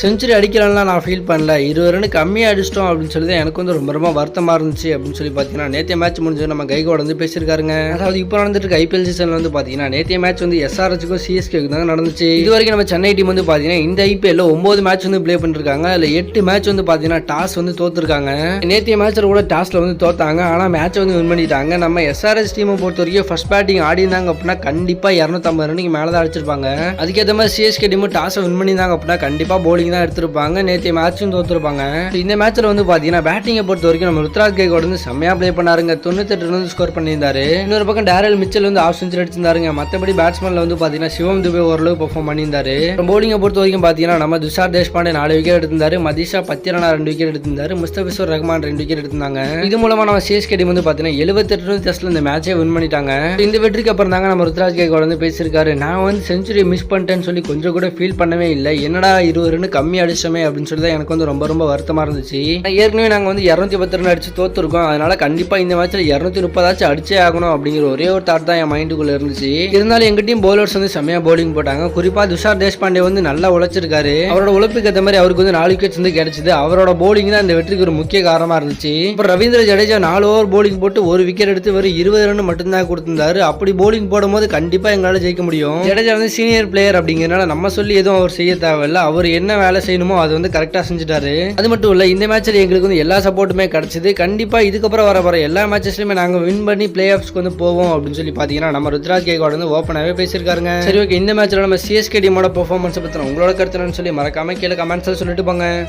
Century அடிக்கலாம்லாம் நான் feel பண்ணல. இருபது ரன் கம்மியாக அடிச்சிட்டோம் அப்படின்னு சொல்லி தான் எனக்கு வந்து ரொம்ப ரொம்ப வருத்தமாக இருந்துச்சு அப்படின்னு சொல்லி பார்த்தீங்கன்னா நேற்றைய மேட்ச் முடிஞ்சது நம்ம கைகோட வந்து பேசியிருக்காருங்க. அதாவது இப்போ நடந்துட்டு இருக்க ஐபிஎல் சீசனில் வந்து பார்த்தீங்கன்னா நேற்றைய மேட்ச் வந்து எஸ்ஆர்எச்சுக்கும் சிஎஸ்கேக்கு தான் நடந்துச்சு. இது வரைக்கும் நம்ம சென்னை டீம் வந்து பார்த்தீங்கன்னா இந்த ஐபிஎல்ல ஒம்பது மேட்ச் வந்து ப்ளே பண்ணிருக்காங்க. அதில் எட்டு மேட்ச் வந்து பார்த்தீங்கன்னா டாஸ் வந்து தோத்துருக்காங்க. நேற்றைய மேட்ச்சில் கூட டாஸில் வந்து தோத்தாங்க. ஆனால் மேட்ச் வந்து வின் பண்ணிட்டாங்க. நம்ம எஸ்ஆர்எஸ் டீமை பொறுத்த வரைக்கும் ஃபர்ஸ்ட் பேட்டிங் ஆடி இருந்தாங்க அப்படின்னா கண்டிப்பாக இரநூத்தம்பது ரன்னுக்கு மேலே தான் அடிச்சிருப்பாங்க. அதுக்கேற்ற மாதிரி சிஎஸ்கே டீமும் டாஸை வின் பண்ணியிருந்தாங்க அப்படின்னா கண்டிப்பாக போலிங் பவுலிங் தான் எடுத்திருப்பாங்க. நேற்று மேட்சும் தோத்துருப்பாங்க. இந்த மேட்ச்சில் வந்து பார்த்தீங்கன்னா பேட்டிங்கை பொறுத்த வரைக்கும் நம்ம ருத்ராஜ் கேகோட வந்து செம்மையாக ப்ளே பண்ணாருங்க. தொண்ணூத்தெட்டு ரன் ஸ்கோர் பண்ணியிருந்தாரு. இன்னொரு பக்கம் டேரல் மிச்சல் வந்து ஆஃப் செஞ்சுரி அடிச்சிருந்தாருங்க. மற்றபடி பேட்ஸ்மேனில் வந்து பார்த்தீங்கன்னா சிவம் துபே ஓரளவு பெர்ஃபார்ம் பண்ணியிருந்தாரு. பவுலிங்கை பொறுத்த வரைக்கும் பார்த்தீங்கன்னா நம்ம துஷார் தேஷ்பாண்டே நாலு விக்கெட் எடுத்திருந்தாரு. மதிஷா பத்திரனா ரெண்டு விக்கெட் எடுத்திருந்தாரு. முஸ்தபிசூர் ரஹ்மான் ரெண்டு விக்கெட் எடுத்திருந்தாங்க. இது மூலமா நம்ம சிஎஸ்கே டீம் வந்து பார்த்தீங்கன்னா எழுபத்தெட்டு ரன் டெஸ்ட்ல இந்த மேட்சே வின் பண்ணிட்டாங்க. இந்த வெற்றிக்கு அப்புறம் தாங்க நம்ம ருத்ராஜ் கேகோட வந்து பேசியிருக்காரு. நான் வந்து செஞ்சுரி மிஸ் பண்ணிட்டேன்னு சொல்லி கொஞ்சம் கூட ஃபீல் பண்ணவே இல்லை. என்னடா இருபது ரன் கம்மி அடிச்சோமே அப்படின்னு சொல்லி தான் எனக்கு வந்து ரொம்ப ரொம்ப வருத்தமாக இருந்துச்சு. ஏற்கனவே நாங்கள் வந்து இரநூத்தி பத்து ரன் அடிச்சு தோத்துருக்கோம். அதனால கண்டிப்பாக இந்த மேட்ச்சில் இரநூத்தி முப்பதாச்சும் அடிச்சே ஆகணும் அப்படிங்கிற ஒரே ஒரு தாட் தான் என் மைண்டுக்குள்ளே இருந்துச்சு. இருந்தாலும் எங்கிட்டையும் டீம் பவுலர்ஸ் வந்து செம்மையாக பவுலிங் போட்டாங்க. குறிப்பாக துஷார் தேஷ்பாண்டே வந்து நல்லா உழைச்சிருக்காரு. அவரோட உழைப்புக்கு ஏற்ற மாதிரி அவருக்கு வந்து நாலு விக்கெட்ஸ் வந்து கிடைச்சிது. அவரோட போலிங் தான் இந்த வெற்றிக்கு ஒரு முக்கிய காரணமாக இருந்துச்சு. அப்புறம் ரவீந்திர ஜடேஜா நாலு ஓவர் போலிங் போட்டு ஒரு விக்கெட் எடுத்து வெறும் இருபது ரன் மட்டும்தான் கொடுத்திருந்தாரு. அப்படி போலிங் போடும்போது கண்டிப்பாக எங்களால் ஜெயிக்க முடியும். ஜடேஜா வந்து சீனியர் பிளேயர் அப்படிங்கிறனால நம்ம சொல்லி எதுவும் அவர் செய்ய தேவையில்ல. அவர் என்ன வேலை செய்யணுமோ அது வந்து கரெக்டாக செஞ்சுட்டாரு. அது மட்டும் இல்லை இந்த மேட்ச்சில் எங்களுக்கு வந்து எல்லா சப்போர்ட்டுமே கிடச்சிது. கண்டிப்பாக இதுக்கப்புறம் வர வர எல்லா மேட்சஸ்லையுமே நாங்கள் வின் பண்ணி பிளே ஆஃப்ஸ்க்கு வந்து போவோம் அப்படின்னு சொல்லி பார்த்தீங்கன்னா நம்ம ருத்ராஜ் கேகோட வந்து ஓப்பனாகவே பேசியிருக்காருங்க. சரி ஓகே இந்த மேட்ச்சில் நம்ம சிஎஸ்கே டீமோட பெர்ஃபார்மன்ஸ் பற்றின உங்களோட கருத்துலன்னு சொல்லி மறக்காம கீழே கமெண்ட்ஸில் சொல்லிட்டு போங்க.